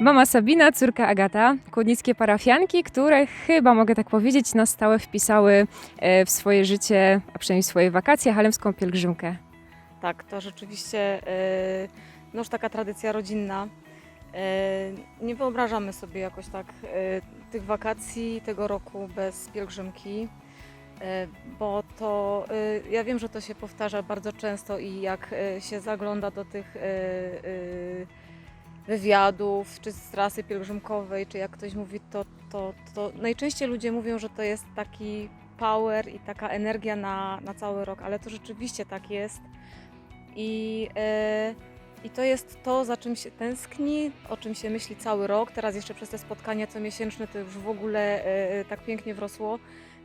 Mama Sabina, córka Agata, kłodnickie parafianki, które chyba mogę tak powiedzieć na stałe wpisały e, w swoje życie, a przynajmniej w swoje wakacje, halemską pielgrzymkę. Tak, to rzeczywiście e, no już taka tradycja rodzinna. E, Nie wyobrażamy sobie jakoś tak tych wakacji tego roku bez pielgrzymki, bo to ja wiem, że to się powtarza bardzo często i jak się zagląda do tych wywiadów, czy z trasy pielgrzymkowej, czy jak ktoś mówi, to, to, to najczęściej ludzie mówią, że to jest taki power i taka energia na, na cały rok, ale to rzeczywiście tak jest. I, e, I to jest to, za czym się tęskni, o czym się myśli cały rok. Teraz jeszcze przez te spotkania comiesięczne to już w ogóle e, tak pięknie wrosło.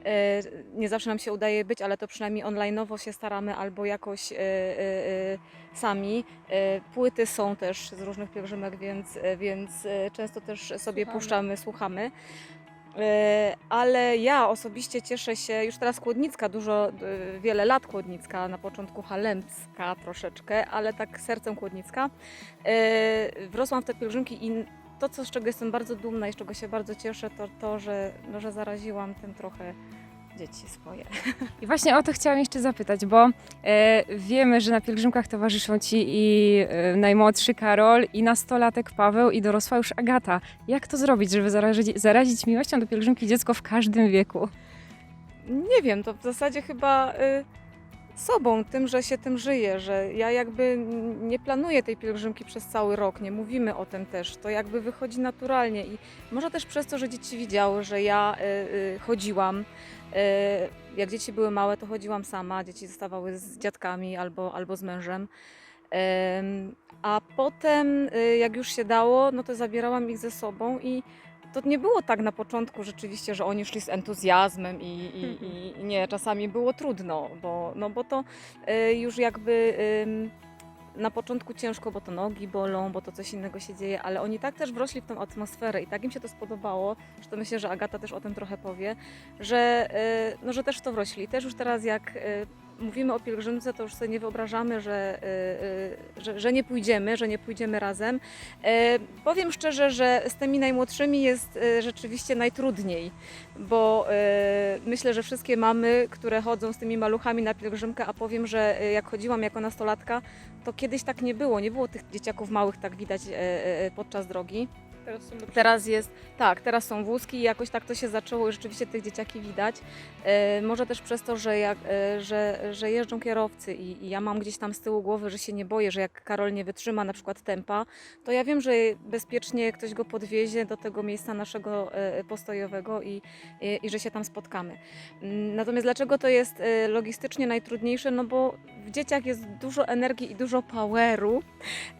E, nie zawsze nam się udaje być, ale to przynajmniej online'owo się staramy albo jakoś e, e, sami. Płyty są też z różnych pielgrzymek, więc, więc często też sobie Słuchamy. puszczamy, słuchamy. Ale ja osobiście cieszę się, już teraz Kłodnicka, dużo, wiele lat Kłodnicka, na początku Halemska troszeczkę, ale tak sercem Kłodnicka. Wrosłam w te pielgrzymki i to, co, z czego jestem bardzo dumna i z czego się bardzo cieszę, to to, że, no, że zaraziłam tym trochę dzieci swoje. I właśnie o to chciałam jeszcze zapytać, bo e, wiemy, że na pielgrzymkach towarzyszą Ci i e, najmłodszy Karol, i nastolatek Paweł, i dorosła już Agata. Jak to zrobić, żeby zarazić, zarazić miłością do pielgrzymki dziecko w każdym wieku? Nie wiem, to w zasadzie chyba y, sobą, tym, że się tym żyje, że ja jakby nie planuję tej pielgrzymki przez cały rok, nie mówimy o tym też, to jakby wychodzi naturalnie i może też przez to, że dzieci widziały, że ja y, y, chodziłam, y, jak dzieci były małe, to chodziłam sama, dzieci zostawały z dziadkami albo, albo z mężem. Em, A potem, y, jak już się dało, no to zabierałam ich ze sobą i to nie było tak na początku rzeczywiście, że oni szli z entuzjazmem i, i, i- i nie, czasami było trudno, bo, no bo to y, już jakby na początku ciężko, bo to nogi bolą, bo to coś innego się dzieje, ale oni tak też wrośli w tą atmosferę i tak im się to spodobało, że to myślę, że Agata też o tym trochę powie, że, y, no, że też to wrośli. Też już teraz jak y, mówimy o pielgrzymce, to już sobie nie wyobrażamy, że, y, y, że, że nie pójdziemy, że nie pójdziemy razem. E, Powiem szczerze, że z tymi najmłodszymi jest e, rzeczywiście najtrudniej, bo e, myślę, że wszystkie mamy, które chodzą z tymi maluchami na pielgrzymkę, a powiem, że jak chodziłam jako nastolatka, to kiedyś tak nie było. Nie było tych dzieciaków małych tak widać podczas drogi. Teraz są Teraz jest, tak, teraz są wózki i jakoś tak to się zaczęło i rzeczywiście tych dzieciaki widać. E, może też przez to, że, jak, e, że, że jeżdżą kierowcy i, i ja mam gdzieś tam z tyłu głowy, że się nie boję, że jak Karol nie wytrzyma na przykład tempa, to ja wiem, że bezpiecznie ktoś go podwiezie do tego miejsca naszego e, postojowego i, i, i że się tam spotkamy. Mm, Natomiast dlaczego to jest e, logistycznie najtrudniejsze? No bo w dzieciach jest dużo energii i dużo poweru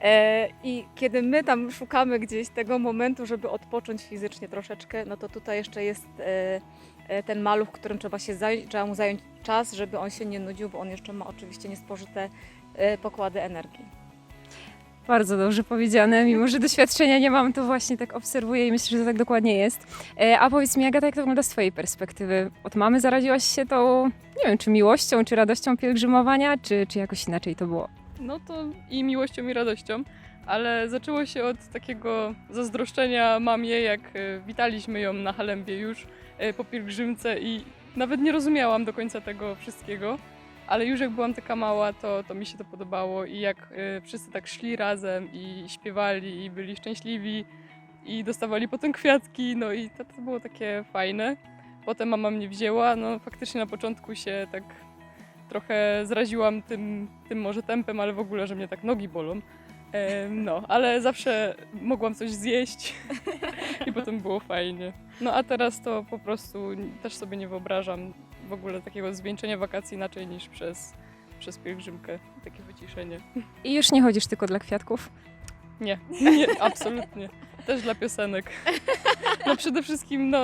e, i kiedy my tam szukamy gdzieś tego momentu, żeby odpocząć fizycznie troszeczkę, no to tutaj jeszcze jest e, e, ten maluch, którym trzeba się zająć, trzeba mu zająć czas, żeby on się nie nudził, bo on jeszcze ma oczywiście niespożyte e, pokłady energii. Bardzo dobrze powiedziane, mimo że doświadczenia nie mam, to właśnie tak obserwuję i myślę, że to tak dokładnie jest. A powiedz mi, Agata, jak to wygląda z Twojej perspektywy? Od mamy zaraziłaś się tą, nie wiem, czy miłością, czy radością pielgrzymowania, czy, czy jakoś inaczej to było? No to i miłością, i radością, ale zaczęło się od takiego zazdroszczenia mamie, jak e, witaliśmy ją na Halembie już e, po pielgrzymce i nawet nie rozumiałam do końca tego wszystkiego, ale już jak byłam taka mała, to, to mi się to podobało i jak e, wszyscy tak szli razem i śpiewali i byli szczęśliwi i dostawali potem kwiatki, no i to, to było takie fajne. Potem mama mnie wzięła, no faktycznie na początku się tak trochę zraziłam tym, tym może tempem, ale w ogóle, że mnie tak nogi bolą. Em, No, ale zawsze mogłam coś zjeść i potem było fajnie. No a teraz to po prostu też sobie nie wyobrażam w ogóle takiego zwieńczenia wakacji inaczej niż przez, przez pielgrzymkę, takie wyciszenie. I już nie chodzisz tylko dla kwiatków? Nie, nie, absolutnie. Też dla piosenek. No przede wszystkim, no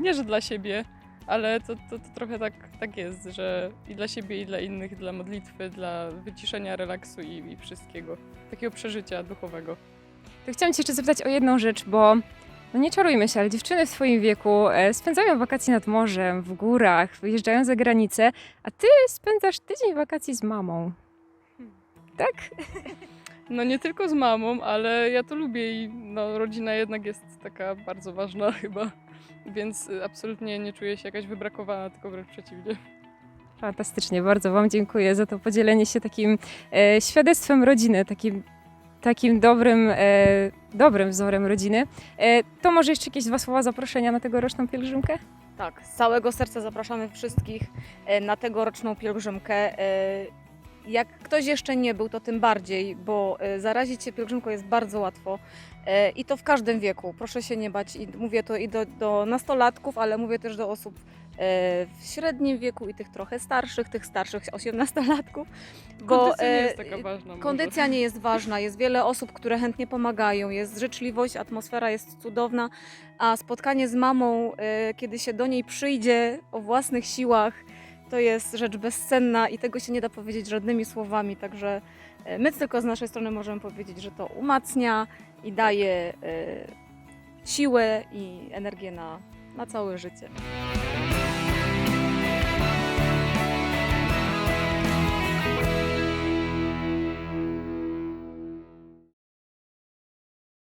nie, że dla siebie, ale to, to, to trochę tak, tak jest, że i dla siebie, i dla innych, dla modlitwy, dla wyciszenia, relaksu i, i wszystkiego. Takiego przeżycia duchowego. To chciałam Cię jeszcze zapytać o jedną rzecz, bo no nie czarujmy się, ale dziewczyny w Twoim wieku e, spędzają wakacje nad morzem, w górach, wyjeżdżają za granicę, a Ty spędzasz tydzień wakacji z mamą. Tak? No nie tylko z mamą, ale ja to lubię i no, rodzina jednak jest taka bardzo ważna chyba, więc y, absolutnie nie czuję się jakaś wybrakowana, tylko wręcz przeciwnie. Fantastycznie, bardzo Wam dziękuję za to podzielenie się takim e, świadectwem rodziny, takim, takim dobrym, e, dobrym wzorem rodziny. E, to może jeszcze jakieś dwa słowa zaproszenia na tegoroczną pielgrzymkę? Tak, z całego serca zapraszamy wszystkich e, na tegoroczną pielgrzymkę. E, Jak ktoś jeszcze nie był, to tym bardziej, bo e, zarazić się pielgrzymką jest bardzo łatwo e, i to w każdym wieku. Proszę się nie bać. I mówię to i do, do nastolatków, ale mówię też do osób e, w średnim wieku i tych trochę starszych, tych starszych osiemnastolatków. Kondycja nie jest taka ważna. może. Kondycja nie jest ważna, jest wiele osób, które chętnie pomagają, jest życzliwość, atmosfera jest cudowna, a spotkanie z mamą, kiedy się do niej przyjdzie o własnych siłach, to jest rzecz bezcenna i tego się nie da powiedzieć żadnymi słowami, także e, my tylko z naszej strony możemy powiedzieć, że to umacnia i daje e, siłę i energię na, na całe życie.